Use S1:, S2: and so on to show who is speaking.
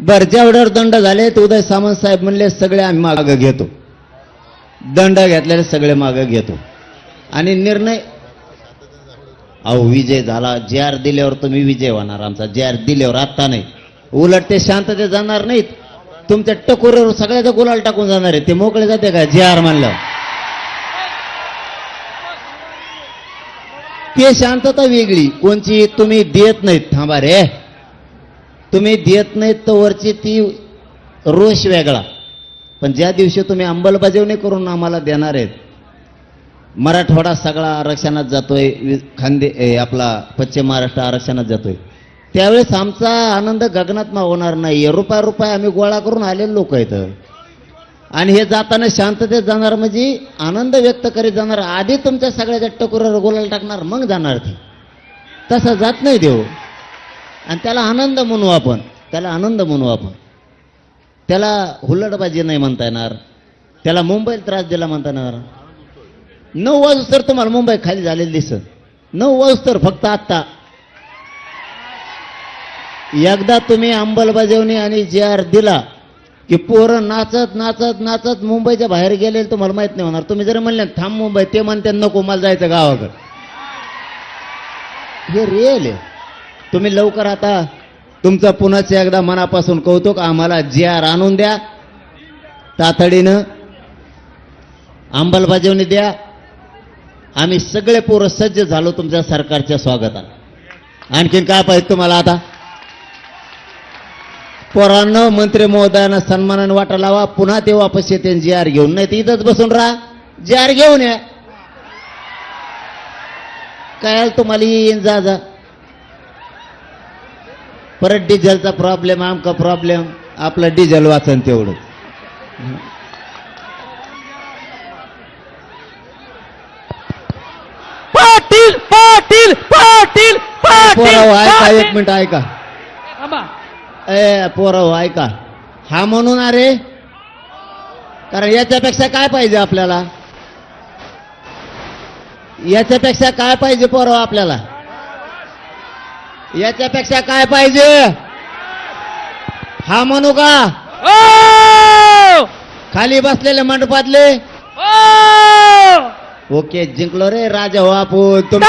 S1: बर जेवढ्यावर दंड झाले तर उदय सामंत साहेब म्हणले सगळे आम्ही मागं घेतो. दंड घेतलेले सगळे मागं घेतो. आणि निर्णय अहो विजय झाला. जे आर दिल्यावर तुम्ही विजय होणार आमचा. जे आर दिल्यावर आत्ता नाही. उलट ते शांतते जाणार नाहीत. तुमच्या टकोरीवर सगळ्याचा गुलाल टाकून जाणार आहे ते मोकळे जाते का? जे आर म्हणलं ते शांतता वेगळी. कोणची? तुम्ही देत नाहीत. थांबा रे. तुम्ही देत नाहीत तर वरची ती रोष वेगळा. पण ज्या दिवशी तुम्ही अंमलबजावणी करून आम्हाला देणार आहेत मराठवाडा सगळा आरक्षणात जातोय खांदे आपला पश्चिम महाराष्ट्र आरक्षणात जातोय. त्यावेळेस आमचा आनंद गगनात होणार नाही रुपया रुपये आम्ही गोळा करून आलेले लोक आहेत आणि हे जाताना शांततेत जाणार म्हणजे आनंद व्यक्त करीत जाणार. आधी तुमच्या सगळ्याच्या टकुरावर गोलाला टाकणार मग जाणार ते. तसं जात नाही देव. आणि त्याला आनंद म्हणू आपण. त्याला आनंद म्हणू आपण. त्याला हुल्लडबाजी नाही म्हणता येणार. त्याला मुंबईला त्रास दिला म्हणता येणार. नऊ वाजू तर तुम्हाला मुंबई खाली झालेली दिसत नऊ वाजू तर फक्त आत्ता. एकदा तुम्ही अंमलबजावणी आणि जे आर दिला की पोरं नाचत नाचत नाचत मुंबईच्या बाहेर गेले तुम्हाला माहीत नाही होणार. तुम्ही जरी म्हणले थांब मुंबई ते म्हणते नको मला जायचं गावाकडे. हे रिअल आहे. तुम्ही लवकर आता तुमचं पुन्हाच एकदा मनापासून कौतुक आम्हाला जी आर आणून द्या. तातडीनं अंमलबजावणी द्या. आम्ही सगळे पोरं सज्ज झालो तुमच्या सरकारच्या स्वागताला. आणखीन काय पाहिजे तुम्हाला आता? पोरांना मंत्री महोदयांना सन्मानाने वाटा लावा. पुन्हा ते वापस येते जी आर घेऊन. नाही तर इथंच बसून राहा. जी आर घेऊन या. काय तुम्हाला येईन जा जा. परत डिझेलचा प्रॉब्लेम आमका प्रॉब्लेम आपलं डिझेल वाचन तेवढं.
S2: पाटील पाटील पाटील पाटील
S1: पोराव ऐका
S2: पाटील.
S1: एक मिनिट ऐका. ए पोराव ऐका. हा म्हणून अरे कारण याच्यापेक्षा काय पाहिजे आपल्याला? याच्यापेक्षा काय पाहिजे पोराव आपल्याला? याच्यापेक्षा काय पाहिजे हा म्हणू का
S2: ओ!
S1: खाली बसलेले मंडपातले
S2: ओ!
S1: ओके जिंकलो रे राजा हो आपण!